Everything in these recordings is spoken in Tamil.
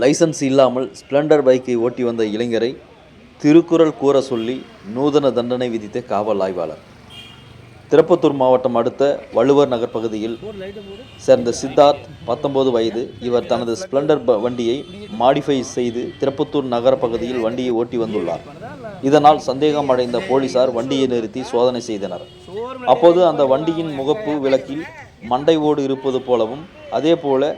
லைசன்ஸ் இல்லாமல் ஸ்ப்ளெண்டர் பைக்கை ஓட்டி வந்த இளைஞரை திருக்குறள் கூற சொல்லி நூதன தண்டனை விதித்த காவல் ஆய்வாளர். திருப்பத்தூர் மாவட்டம் அடுத்த வள்ளுவர் நகர் பகுதியில் சேர்ந்த சித்தார்த் பத்தொன்பது வயது. இவர் தனது ஸ்ப்ளெண்டர் ப- வண்டியை மாடிஃபை செய்து திருப்பத்தூர் நகர பகுதியில் வண்டியை ஓட்டி வந்துள்ளார். இதனால் சந்தேகம் அடைந்த போலீசார் வண்டியை நிறுத்தி சோதனை செய்தனர். அப்போது அந்த வண்டியின் முகப்பு விளக்கில் மண்டை ஓடு இருப்பது போலவும் அதே போல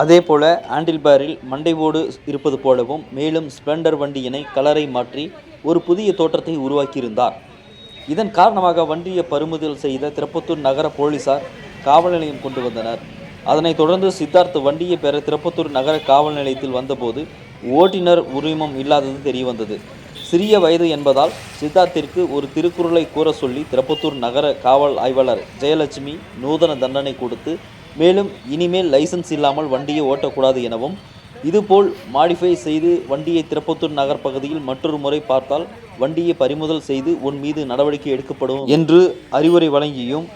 அதேபோல ஹேண்டில் பாரில் மண்டை ஓடு இருப்பது போலவும் மேலும் ஸ்ப்ளெண்டர் வண்டியினை கலரை மாற்றி ஒரு புதிய தோற்றத்தை உருவாக்கியிருந்தார். இதன் காரணமாக வண்டியை பறிமுதல் செய்த திருப்பத்தூர் நகர போலீசார் காவல் நிலையம் கொண்டு வந்தனர். அதனைத் தொடர்ந்து சித்தார்த் வண்டியை பெற திருப்பத்தூர் நகர காவல் நிலையத்தில் வந்தபோது ஓட்டுநர் உரிமம் இல்லாதது தெரியவந்தது. சிறிய வயது என்பதால் சித்தார்த்திற்கு ஒரு திருக்குறளை கூற சொல்லி திருப்பத்தூர் நகர காவல் ஆய்வாளர் ஜெயலட்சுமி நூதன தண்டனை கொடுத்து மேலும் இனிமேல் லைசன்ஸ் இல்லாமல் வண்டியை ஓட்டக்கூடாது எனவும் இதுபோல் மாடிஃபை செய்து வண்டியை திருப்பத்தூர் நகர் பகுதியில் மற்றொரு முறை பார்த்தால் வண்டியை பறிமுதல் செய்து உன் மீது நடவடிக்கை எடுக்கப்படும் என்று அறிவுரை வழங்கியும்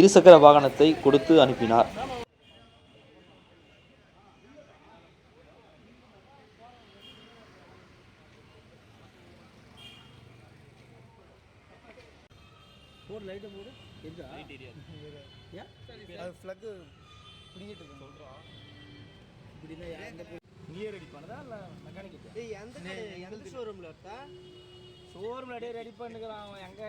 இருசக்கர வாகனத்தை கொடுத்து அனுப்பினார். போடு லைட்டை போடு இருக்கா ஏன் அது ஃப்ளக்கு பிடிங்கிட்டு இருக்கு சொல்கிறோம் இப்படின்னா எந்த நீயே ரெடி பண்ணதா இல்லை மெக்கானிக் டேய் எந்த எந்த ஷோரூமில் இருக்கா? ஷோரூமில் அப்படியே ரெடி பண்ணுக்கிறான் அவன். எங்கே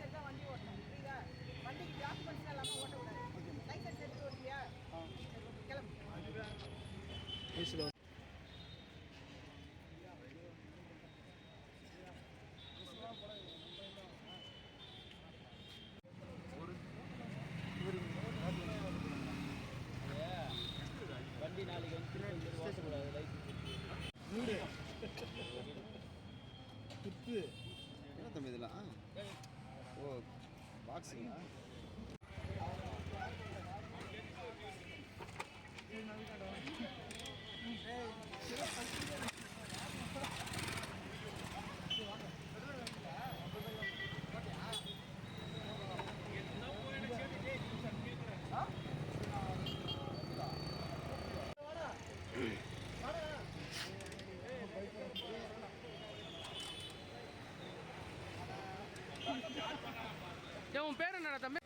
பாக்ஸிங்கா உன் பேர் என்னடா தம்பி